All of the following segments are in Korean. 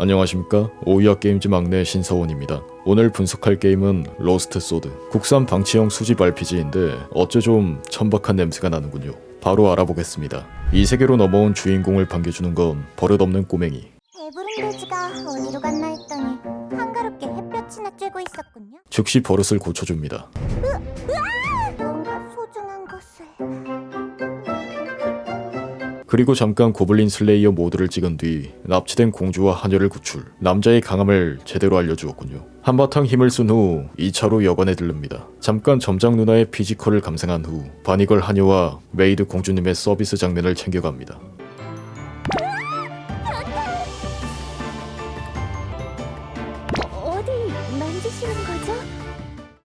안녕하십니까 오이아 게임즈 막내 신서원입니다. 오늘 분석할 게임은 로스트 소드 국산 방치형 수집 RPG인데 어째 좀 천박한 냄새가 나는군요. 바로 알아보겠습니다. 이 세계로 넘어온 주인공을 반겨주는 건 버릇없는 꼬맹이. 배부른 돼지가 어디로 갔나 했더니 한가롭게 햇볕이나 쬐고 있었군요. 즉시 버릇을 고쳐줍니다. 뭔가 소중한 것을 그리고 잠깐 고블린 슬레이어 모드를 찍은 뒤 납치된 공주와 하녀를 구출, 남자의 강함을 제대로 알려주었군요. 한바탕 힘을 쓴 후 2차로 여관에 들릅니다. 잠깐 점장 누나의 피지컬을 감상한 후 바니걸 하녀와 메이드 공주님의 서비스 장면을 챙겨갑니다. 어, 어디 만지시는 거죠?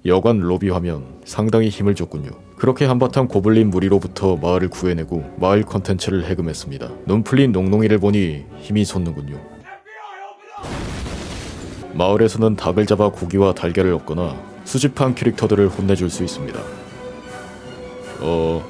여관 로비 화면 상당히 힘을 줬군요. 그렇게 한바탕 고블린 무리로부터 마을을 구해내고 마을 컨텐츠를 해금했습니다. 눈 풀린 농농이를 보니 힘이 솟는군요. 마을에서는 닭을 잡아 고기와 달걀을 얻거나 수집한 캐릭터들을 혼내줄 수 있습니다. 어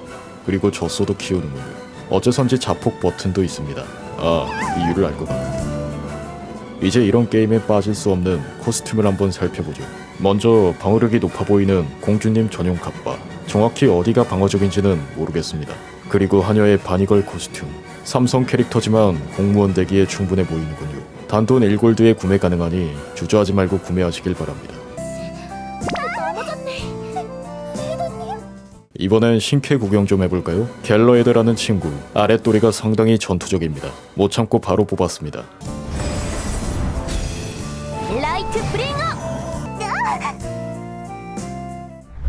그리고 젖소도 키우는군요. 어째선지 자폭 버튼도 있습니다. 아 이유를 알 것 같네. 이제 이런 게임에 빠질 수 없는 코스튬을 한번 살펴보죠. 먼저 방어력이 높아 보이는 공주님 전용 갑바. 정확히 어디가 방어적인지는 모르겠습니다. 그리고 하녀의 바니걸 코스튬. 삼성 캐릭터지만 공무원 되기에 충분해 보이는군요. 단돈 1골드에 구매 가능하니 주저하지 말고 구매하시길 바랍니다. 이번엔 신캐 구경 좀 해볼까요? 갤러에드라는 친구 아랫도리가 상당히 전투적입니다. 못 참고 바로 뽑았습니다. 라이트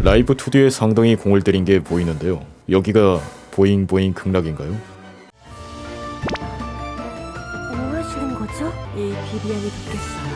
라이브 2D에 상당히 공을 들인 게 보이는데요. 여기가 보잉 보잉 극락인가요? 뭐 하시는 거죠? 이 비비안이 듣겠어요.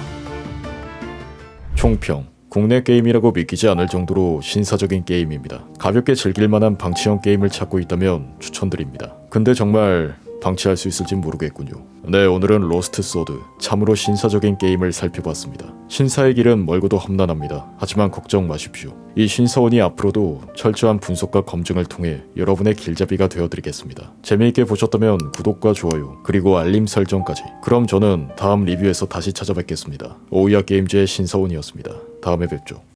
총평 국내 게임이라고 믿기지 않을 정도로 신사적인 게임입니다. 가볍게 즐길 만한 방치형 게임을 찾고 있다면 추천드립니다. 근데 정말 방치할 수 있을진 모르겠군요. 네, 오늘은 로스트 소드 참으로 신사적인 게임을 살펴봤습니다. 신사의 길은 멀고도 험난합니다. 하지만 걱정 마십시오. 이 신서원이 앞으로도 철저한 분석과 검증을 통해 여러분의 길잡이가 되어드리겠습니다. 재미있게 보셨다면 구독과 좋아요 그리고 알림 설정까지. 그럼 저는 다음 리뷰에서 다시 찾아뵙겠습니다. 오이아 게임즈의 신서원이었습니다. 다음에 뵙죠.